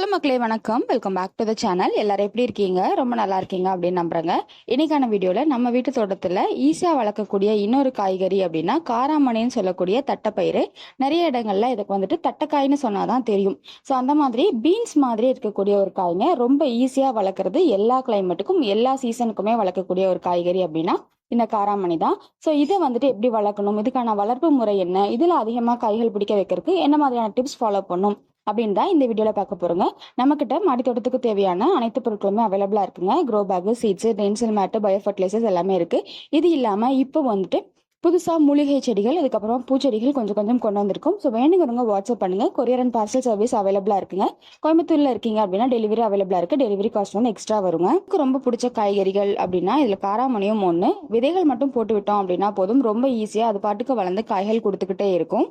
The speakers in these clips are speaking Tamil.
ஹலோ மக்களே வணக்கம். Welcome back to the channel எல்லாரும் எப்படி இருக்கீங்க? ரொம்ப நல்லா இருக்கீங்க அப்படின்னு நம்புறேங்க. இன்னைக்கான வீடியோவில் நம்ம வீட்டு தோட்டத்தில் ஈஸியாக வளர்க்கக்கூடிய இன்னொரு காய்கறி அப்படின்னா காராமணின்னு சொல்லக்கூடிய தட்டைப்பயிறு. நிறைய இடங்கள்ல இதுக்கு வந்துட்டு தட்டைக்காய்னு சொன்னாதான் தெரியும். ஸோ அந்த மாதிரி பீன்ஸ் மாதிரி இருக்கக்கூடிய ஒரு காய்ங்க ரொம்ப ஈஸியாக வளர்க்குறது எல்லா கிளைமேட்டுக்கும் எல்லா சீசனுக்குமே வளர்க்கக்கூடிய ஒரு காய்கறி அப்படின்னா இந்த காராமணி தான். ஸோ இதை வந்துட்டு எப்படி வளர்க்கணும்? இதுக்கான வளர்ப்பு முறை என்ன? இதில் அதிகமாக காய்கள் பிடிக்க வைக்கிறதுக்கு என்ன மாதிரியான டிப்ஸ் ஃபாலோ பண்ணும்? அப்படின்னு தான் இந்த வீடியோவில் பார்க்க போகிறோங்க நம்மக்கிட்ட மாடி தோட்டத்துக்கு தேவையான அனைத்து பொருட்களுமே அவைலபிளாக இருக்குங்க. க்ரோ பேக்கு சீட்ஸு டென்சில் மேட்டு பயோ ஃபர்டிலைசர்ஸ் எல்லாமே இருக்குது இது இல்லாமல் இப்போ வந்துட்டு புதுசாக மூலிகை செடிகள் அதுக்கப்புறம் பூச்செடிகள் கொஞ்சம் கொஞ்சம் கொண்டு வந்திருக்கும். ஸோ வேணுங்கிறவங்க வாட்ஸ்அப் பண்ணுங்க. கொரியர் அண்ட் பார்சல் சர்வீஸ் அவைலபிளாக இருக்குங்க. கோயம்புத்தூரில் இருக்கீங்க அப்படின்னா டெலிவரி அவைலபிளாக இருக்குது டெலிவரி காஸ்ட் வந்து எக்ஸ்ட்ரா வருங்க. எனக்கு ரொம்ப பிடிச்ச காய்கறிகள் அப்படின்னா இதில் காராமணியும் ஒன்று விதைகள் மட்டும் போட்டு விட்டோம் அப்படின்னா போதும். ரொம்ப ஈஸியாக அது பாட்டுக்கு வளர்ந்து காய்கள் கொடுத்துக்கிட்டே இருக்கும்.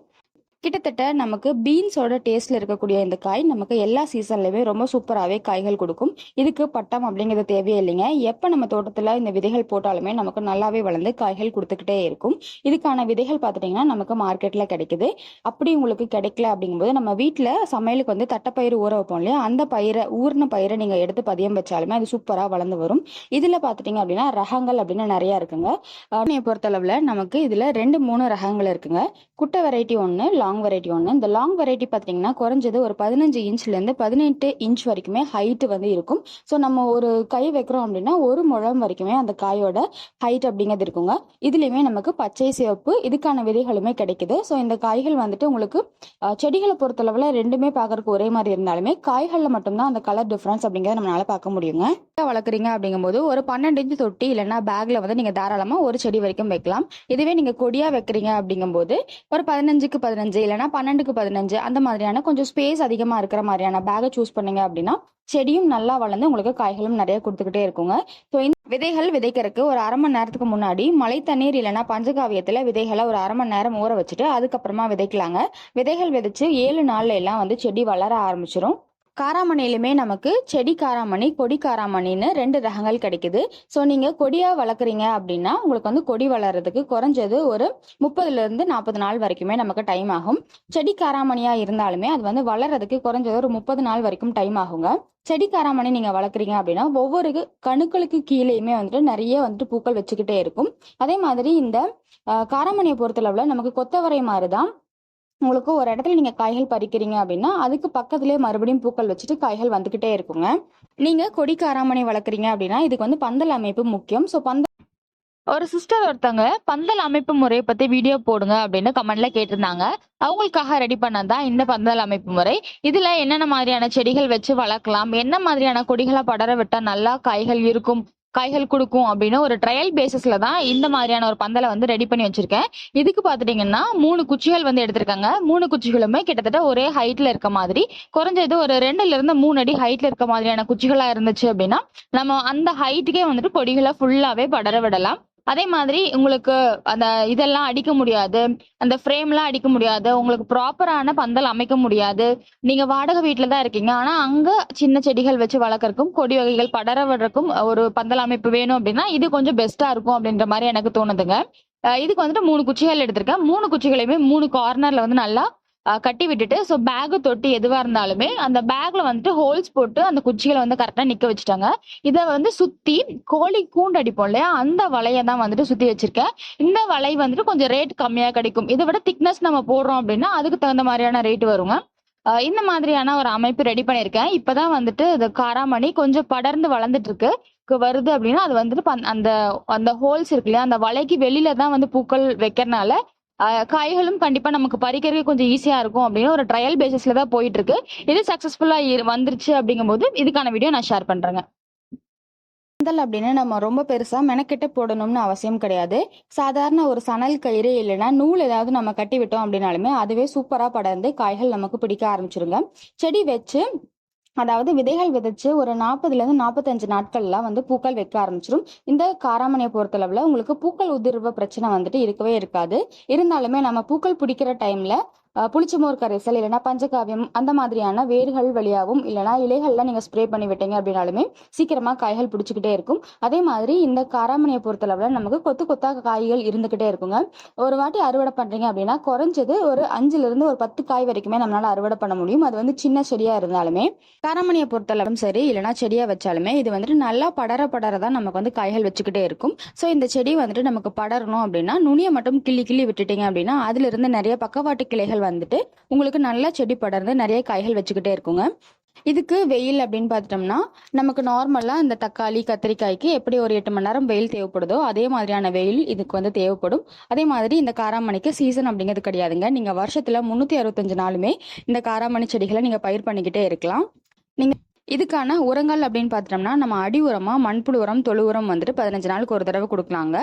கிட்டத்தட்ட நமக்கு பீன்ஸோட டேஸ்ட்ல இருக்கக்கூடிய இந்த காய் நமக்கு எல்லா சீசன்லயுமே ரொம்ப சூப்பராகவே காய்கள் கொடுக்கும். இதுக்கு பட்டம் அப்படிங்கிறது தேவையே இல்லைங்க எப்போ நம்ம தோட்டத்தில் இந்த விதைகள் போட்டாலுமே நமக்கு நல்லாவே வளர்ந்து காய்கள் கொடுத்துக்கிட்டே இருக்கும். இதுக்கான விதைகள் பார்த்துட்டிங்கன்னா நமக்கு மார்க்கெட்டில் கிடைக்குது. அப்படி உங்களுக்கு கிடைக்கல அப்படிங்கும்போது நம்ம வீட்டில் சமையலுக்கு வந்து தட்டைப்பயிறு ஊற வைப்போம் இல்லையா? அந்த பயிரை ஊர்ன பயிரை நீங்கள் எடுத்து பதியம் வச்சாலுமே அது சூப்பராக வளர்ந்து வரும். இதில் பார்த்துட்டிங்க அப்படின்னா ரகங்கள் அப்படின்னு நிறையா இருக்குங்க. பொறுத்தளவில் நமக்கு இதில் ரெண்டு மூணு ரகங்கள் இருக்குங்க. குட்டை வெரைட்டி ஒன்று லாங் வெரைட்டி ஒன்று இந்த லாங் வெரைட்டி பார்த்தீங்கன்னா குறைஞ்சது ஒரு பதினஞ்சு இன்ச்லேருந்து பதினெட்டு இன்ச் வரைக்குமே ஹைட்டு வந்து இருக்கும். ஸோ நம்ம ஒரு கை வைக்கிறோம் அப்படின்னா ஒரு முழம் வரைக்குமே அந்த காயோட ஹைட் அப்படிங்கிறது இருக்குங்க. இதுலேயுமே நமக்கு பச்சை சிவப்பு இதுக்கான விதைகளுமே கிடைக்குது. ஸோ இந்த காய்கள் வந்துட்டு உங்களுக்கு செடிகளை பொறுத்தளவில் ரெண்டுமே பார்க்கறதுக்கு ஒரே மாதிரி இருந்தாலுமே காய்களில் மட்டும்தான் அந்த கலர் டிஃப்ரென்ஸ் அப்படிங்கிறத நம்மளால பார்க்க முடியுங்க. வளர்க்குறீங்க அப்படிங்கும்போது ஒரு பன்னெண்டு இன்ச் தொட்டி இல்லைன்னா பேக்ல வந்து நீங்க தாராளமாக ஒரு செடி வரைக்கும் வைக்கலாம். இதுவே நீங்க கொடியா வைக்கிறீங்க அப்படிங்கும்போது ஒரு பதினஞ்சுக்கு பதினஞ்சு இல்லைனா பன்னெண்டுக்கு பதினஞ்சு அந்த மாதிரியான கொஞ்சம் ஸ்பேஸ் அதிகமா இருக்கிற மாதிரியான பேக்கை சூஸ் பண்ணுங்க அப்படின்னா செடியும் நல்லா வளர்ந்து உங்களுக்கு காய்களும் நிறைய கொடுத்துக்கிட்டே இருக்குங்க. ஸோ இந்த விதைகள் விதைக்கிறதுக்கு ஒரு அரை மணி நேரத்துக்கு முன்னாடி மழை தண்ணீர் இல்லைன்னா பஞ்சகாவியத்தில் விதைகளை ஒரு அரை மணி நேரம் ஊற வச்சுட்டு அதுக்கப்புறமா விதைக்கலாங்க. விதைகள் விதைச்சு ஏழு நாள்ல எல்லாம் வந்து செடி வளர ஆரம்பிச்சிடும் காராமணிலுமே நமக்கு செடி காராமணி கொடி காராமணின்னு ரெண்டு ரகங்கள் கிடைக்குது. ஸோ நீங்கள் கொடியாக வளர்க்குறீங்க அப்படின்னா உங்களுக்கு வந்து கொடி வளர்றதுக்கு குறைஞ்சது ஒரு முப்பதுலேருந்து நாற்பது நாள் வரைக்குமே நமக்கு டைம் ஆகும். செடி காராமணியாக இருந்தாலுமே அது வந்து வளர்றதுக்கு குறைஞ்சது ஒரு முப்பது நாள் வரைக்கும் டைம் ஆகுங்க. செடி காராமணி நீங்கள் வளர்க்குறீங்க அப்படின்னா ஒவ்வொரு கணுக்களுக்கு கீழேயுமே வந்துட்டு நிறைய வந்துட்டு பூக்கள் வச்சுக்கிட்டே இருக்கும். அதே மாதிரி இந்த காராமணியை பொறுத்தளவில் நமக்கு கொத்தவரை மாதிரி தான் உங்களுக்கு ஒரு இடத்துல நீங்க காய்கள் பறிக்கிறீங்க அப்படின்னா அதுக்கு பக்கத்துலேயே மறுபடியும் பூக்கள் வச்சுட்டு காய்கள் வந்துகிட்டே இருக்குங்க. நீங்க கொடி காராமணி வளர்க்குறீங்க அப்படின்னா இதுக்கு வந்து பந்தல் அமைப்பு முக்கியம். ஸோ பந்த ஒரு சிஸ்டர் ஒருத்தவங்க பந்தல் அமைப்பு முறையை பத்தி வீடியோ போடுங்க அப்படின்னு கமெண்ட்ல கேட்டிருந்தாங்க. அவங்களுக்காக ரெடி பண்ணதான் இந்த பந்தல் அமைப்பு முறை. இதுல என்னென்ன மாதிரியான செடிகள் வச்சு வளர்க்கலாம்? என்ன மாதிரியான கொடிகளை படர விட்டா நல்லா காய்கள் இருக்கும்? காய்கள் கொடுக்கும் அப்படின்னு ஒரு ட்ரையல் பேசிஸ்ல தான் இந்த மாதிரியான ஒரு பந்தலை வந்து ரெடி பண்ணி வச்சிருக்கேன். இதுக்கு பாத்துட்டீங்கன்னா மூணு குச்சிகள் வந்து எடுத்திருக்காங்க. மூணு குச்சிகளுமே கிட்டத்தட்ட ஒரே ஹைட்ல இருக்க மாதிரி குறைஞ்சது ஒரு ரெண்டுல இருந்து மூணு அடி ஹைட்ல இருக்க மாதிரியான குச்சிகளா இருந்துச்சு அப்படின்னா நம்ம அந்த ஹைட்டுக்கே வந்துட்டு கொடிகளை ஃபுல்லாவே படர விடலாம். அதே மாதிரி உங்களுக்கு அந்த இதெல்லாம் அடிக்க முடியாது. அந்த ஃப்ரேம்லாம் அடிக்க முடியாது. உங்களுக்கு ப்ராப்பரான பந்தல் அமைக்க முடியாது. நீங்க வாடகை வீட்டில தான் இருக்கீங்க. ஆனா அங்க சின்ன செடிகள் வச்சு வளர்க்கறதுக்கும் கொடி வகைகள் படர விடுறக்கும் ஒரு பந்தல் அமைப்பு வேணும் அப்படின்னா இது கொஞ்சம் பெஸ்டா இருக்கும் அப்படின்ற மாதிரி எனக்கு தோணுதுங்க. இதுக்கு வந்துட்டு மூணு குச்சிகள் எடுத்திருக்கேன். மூணு குச்சிகளையுமே மூணு கார்னர்ல வந்து நல்லா கட்டி விட்டுட்டு ஸோ பேகு தொட்டி எதுவா இருந்தாலுமே அந்த பேக்ல வந்துட்டு ஹோல்ஸ் போட்டு அந்த குச்சிகளை வந்து கரெக்டா நிக்க வச்சுட்டாங்க. இதை வந்து சுத்தி கோழி கூண்டு அடிப்போம் இல்லையா? அந்த வலையை தான் வந்துட்டு சுத்தி வச்சிருக்கேன். இந்த வலை வந்துட்டு கொஞ்சம் ரேட் கம்மியா கிடைக்கும். இதை விட திக்னஸ் நம்ம போடுறோம் அப்படின்னா அதுக்கு தகுந்த மாதிரியான ரேட் வருங்க. இந்த மாதிரியான ஒரு அமைப்பு ரெடி பண்ணியிருக்கேன். இப்பதான் வந்துட்டு இது காராமணி கொஞ்சம் படர்ந்து வளர்ந்துட்டு இருக்கு வருது அப்படின்னா அது வந்துட்டு பந்- அந்த அந்த ஹோல்ஸ் இருக்கு இல்லையா? அந்த வலைக்கு வெளியில தான் வந்து பூக்கள் வைக்கிறனால காய்களும் கண்டிப்பாக நமக்கு பறிக்கிறதுக்கு கொஞ்சம் ஈஸியாக இருக்கும் அப்படின்னு ஒரு ட்ரையல் பேசிஸில் தான் போயிட்டு இருக்கு இது சக்ஸஸ்ஃபுல்லாக வந்துருச்சு அப்படிங்கும்போது இதுக்கான வீடியோ நான் ஷேர் பண்ணுறேங்க பந்தல் அப்படின்னு நம்ம ரொம்ப பெருசாக மெனக்கெட்டு போடணும்னு அவசியம் கிடையாது. சாதாரண ஒரு சணல் கயிறு இல்லைன்னா நூல் ஏதாவது நம்ம கட்டி விட்டோம் அப்படின்னாலுமே அதுவே சூப்பராக படர்ந்து காய்கள் நமக்கு பிடிக்க ஆரம்பிச்சிருங்க. செடி வச்சு அதாவது விதைகள் விதைச்சு ஒரு நாற்பதுல இருந்து நாற்பத்தஞ்சு நாட்கள்லாம் வந்து பூக்கள் வைக்க ஆரம்பிச்சிடும் இந்த காராமணியை பொறுத்தளவுல உங்களுக்கு பூக்கள் உதிர்வு பிரச்சனை வந்துட்டு இருக்கவே இருக்காது. இருந்தாலுமே நம்ம பூக்கள் பிடிக்கிற டைம்ல புளிச்சமோர் கரைசல் இல்லைன்னா பஞ்சகாவியம் அந்த மாதிரியான வேர்கள் வழியாகவும் இல்லைனா இலைகள்லாம் நீங்க ஸ்ப்ரே பண்ணி விட்டீங்க அப்படின்னாலுமே சீக்கிரமா காய்கள் பிடிச்சிக்கிட்டே இருக்கும். அதே மாதிரி இந்த காராமணியை பொறுத்தளவுல நமக்கு கொத்து கொத்தா காய்கள் இருந்துகிட்டே இருக்குங்க. ஒரு வாட்டி அறுவடை பண்றீங்க அப்படின்னா குறைஞ்சது ஒரு அஞ்சுல இருந்து ஒரு பத்து காய் வரைக்குமே நம்மளால அறுவடை பண்ண முடியும். அது வந்து சின்ன செடியா இருந்தாலுமே காராமணியை பொறுத்தளவும் சரி இல்லைன்னா செடியா வச்சாலுமே இது வந்துட்டு நல்லா படர படர தான் நமக்கு வந்து காய்கள் வச்சுக்கிட்டே இருக்கும். ஸோ இந்த செடி வந்துட்டு நமக்கு படரணும் அப்படின்னா நுனியை மட்டும் கிள்ளி கிள்ளி விட்டுட்டீங்க அப்படின்னா அதுல இருந்து நிறைய பக்கவாட்டு கிளைகள் வந்துட்டு உங்களுக்கு நல்லா செடி படர்ந்து நிறைய காய்கள் வச்சுக்கிட்டே இருக்குங்க. இதுக்கு வெயில் அப்படின்னு பார்த்துட்டோம்னா நமக்கு நார்மலாக இந்த தக்காளி கத்திரிக்காய்க்கு எப்படி ஒரு எட்டு மணி நேரம் வெயில் தேவைப்படுதோ அதே மாதிரியான வெயில் இதுக்கு வந்து தேவைப்படும். அதே மாதிரி இந்த காராமணிக்கு சீசன் அப்படிங்கிறது கிடையாதுங்க. நீங்கள் வருஷத்தில் முந்நூற்றி அறுபத்தஞ்சு நாளுமே இந்த காராமணி செடிகளை நீங்கள் பயிர் பண்ணிக்கிட்டே இருக்கலாம். நீங்கள் இதுக்கான உரங்கள் அப்படின்னு பார்த்துட்டோம்னா நம்ம அடி உரமா மண்புழு உரம் தொழு உரம் வந்துட்டு பதினஞ்சு நாளுக்கு ஒரு தடவை கொடுக்கலாங்க.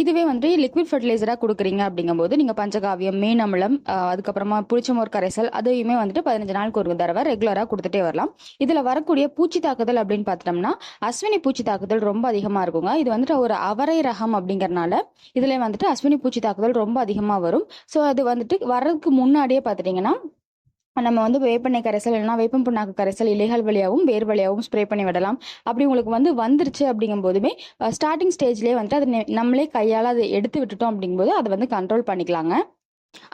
இதுவே வந்துட்டு லிக்விட் ஃபர்டிலைசராக கொடுக்குறீங்க அப்படிங்கும்போது நீங்கள் பஞ்சகாவியம் மீன் அமிலம் அதுக்கப்புறமா புளிச்சமோர் கரைசல் அதையுமே வந்துட்டு பதினஞ்சு நாளுக்கு ஒரு தடவை ரெகுலராக கொடுத்துட்டே வரலாம். இதில் வரக்கூடிய பூச்சி தாக்குதல் அப்படின்னு பார்த்துட்டோம்னா அஸ்வினி பூச்சி தாக்குதல் ரொம்ப அதிகமாக இருக்குங்க. இது வந்துட்டு ஒரு அவரை ரகம் அப்படிங்கறனால இதில் வந்துட்டு அஸ்வினி பூச்சி தாக்குதல் ரொம்ப அதிகமாக வரும். ஸோ அது வந்துட்டு வர்றதுக்கு முன்னாடியே பார்த்துட்டிங்கன்னா நம்ம வந்து வேப்பெண்ணெய் கரைசல் இல்லைனா வேப்பம் புண்ணாக்கு கரைசல் இலைகள் வழியாகவும் வேர் வழியாகவும் ஸ்ப்ரே பண்ணி விடலாம். அப்படி உங்களுக்கு வந்து வந்துருச்சு அப்படிங்கும் போதுமே ஸ்டார்டிங் ஸ்டேஜ்லேயே வந்துட்டு அதை நம்மளே கையால் அதை எடுத்து விட்டுட்டோம் அப்படிங்கும்போது அதை வந்து கண்ட்ரோல் பண்ணிக்கலாங்க.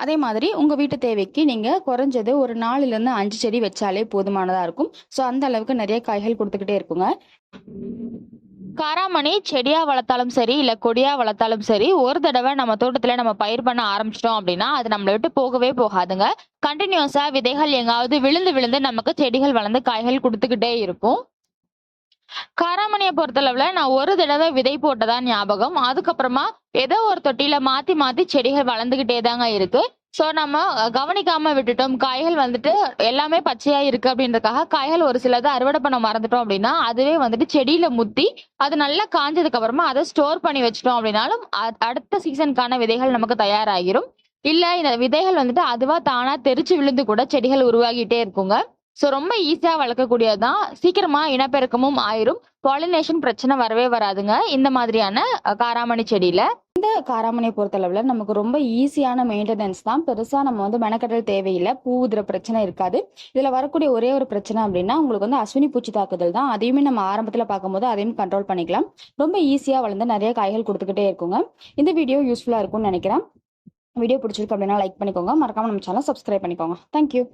அதே மாதிரி உங்கள் வீட்டு தேவைக்கு நீங்கள் குறைஞ்சது ஒரு நாலுலேருந்து அஞ்சு செடி வச்சாலே போதுமானதாக இருக்கும். ஸோ அந்த அளவுக்கு நிறைய காய்கள் கொடுத்துக்கிட்டே இருக்குங்க. காராமணி செடியா வளர்த்தாலும் சரி இல்ல கொடியா வளர்த்தாலும் சரி ஒரு தடவை நம்ம தோட்டத்துல நம்ம பயிர் பண்ண ஆரம்பிச்சிட்டோம் அப்படின்னா அது நம்மளை விட்டு போகவே போகாதுங்க. கண்டினியூஸா விதைகள் எங்காவது விழுந்து விழுந்து நமக்கு செடிகள் வளர்ந்து காய்கள் கொடுத்துக்கிட்டே இருக்கும் காராமணியை பொறுத்தளவுல நான் ஒரு தடவை விதை போட்டதா ஞாபகம். அதுக்கப்புறமா ஏதோ ஒரு தொட்டியில மாத்தி மாத்தி செடிகள் வளர்ந்துகிட்டே தாங்க இருக்கு. சோ நம்ம கவனிக்காம விட்டுட்டோம். காய்கள் வந்துட்டு எல்லாமே பச்சையா இருக்கு அப்படின்றதுக்காக காய்கள் ஒரு சிலதை அறுவடை பண்ண மறந்துட்டோம் அப்படின்னா அதுவே வந்துட்டு செடியில முத்தி அது நல்லா காஞ்சதுக்கு அப்புறமா அதை ஸ்டோர் பண்ணி வச்சிட்டோம் அப்படின்னாலும் அடுத்த சீசனுக்கான விதைகள் நமக்கு தயாராகிரும். இல்ல இந்த விதைகள் வந்துட்டு அதுவா தானா தெரிச்சு விழுந்து கூட செடிகள் உருவாகிட்டே இருக்குங்க. ஸோ ரொம்ப ஈஸியாக வளர்க்கக்கூடியதுதான் சீக்கிரமா இனப்பெருக்கமும் ஆயிரும். பாலினேஷன் பிரச்சனை வரவே வராதுங்க. இந்த மாதிரியான காராமணி செடியில. காராமணியை பொறுத்தளவில் நமக்கு ரொம்ப ஈஸியான மெயின்டெனன்ஸ் தான். பெருசாக நம்ம வந்து மெனக்கடல் தேவையில்லை. பூ உதிர பிரச்சனை இருக்காது. இதில் வரக்கூடிய ஒரே ஒரு பிரச்சனை அப்படின்னா உங்களுக்கு வந்து அஸ்வினி பூச்சி தாக்குதல் தான். அதையுமே நம்ம ஆரம்பத்தில் பார்க்கும்போது அதையும் கண்ட்ரோல் பண்ணிக்கலாம். ரொம்ப ஈஸியாக வளர்ந்து நிறைய காய்கள் கொடுத்துக்கிட்டே இருக்குங்க. இந்த வீடியோ யூஸ்ஃபுல்லாக இருக்கும்னு நினைக்கிறேன். வீடியோ பிடிச்சிருக்கு அப்படின்னா லைக் பண்ணிக்கோங்க. மறக்காம நம்ம சேனல் சப்ஸ்கிரைப் பண்ணிக்கோங்க. தேங்க்யூ